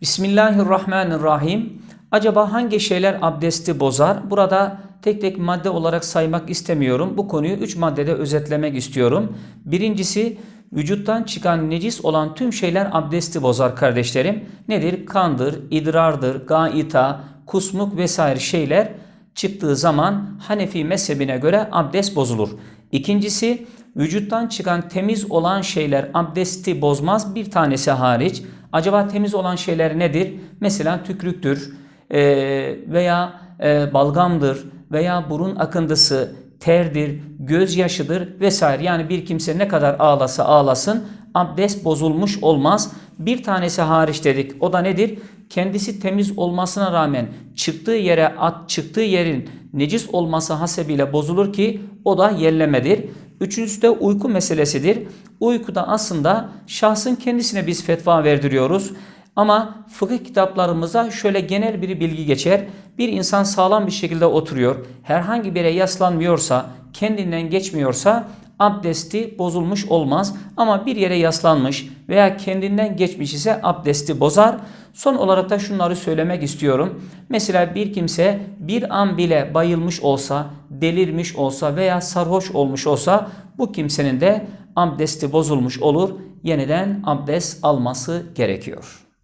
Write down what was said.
Bismillahirrahmanirrahim. Acaba hangi şeyler abdesti bozar? Burada tek tek madde olarak saymak istemiyorum. Bu konuyu 3 maddede özetlemek istiyorum. Birincisi vücuttan çıkan necis olan tüm şeyler abdesti bozar kardeşlerim. Nedir? Kandır, idrardır, gaita, kusmuk vesaire şeyler çıktığı zaman Hanefi mezhebine göre abdest bozulur. İkincisi vücuttan çıkan temiz olan şeyler abdesti bozmaz bir tanesi hariç. Acaba temiz olan şeyler nedir? Mesela tükrüktür e, veya e, balgamdır veya burun akıntısı, terdir, gözyaşıdır vesaire. Yani bir kimse ne kadar ağlasa ağlasın abdest bozulmuş olmaz. Bir tanesi hariç dedik. O da nedir? Kendisi temiz olmasına rağmen çıktığı yere at çıktığı yerin necis olması hasebiyle bozulur ki o da yerlemedir. Üçüncüsü de uyku meselesidir. Uykuda aslında şahsın kendisine biz fetva verdiriyoruz. Ama fıkıh kitaplarımıza şöyle genel bir bilgi geçer. Bir insan sağlam bir şekilde oturuyor. Herhangi bir yere yaslanmıyorsa, kendinden geçmiyorsa abdesti bozulmuş olmaz. Ama bir yere yaslanmış veya kendinden geçmiş ise abdesti bozar. Son olarak da şunları söylemek istiyorum. Mesela bir kimse bir an bile bayılmış olsa, delirmiş olsa veya sarhoş olmuş olsa bu kimsenin de abdesti bozulmuş olur. Yeniden abdest alması gerekiyor.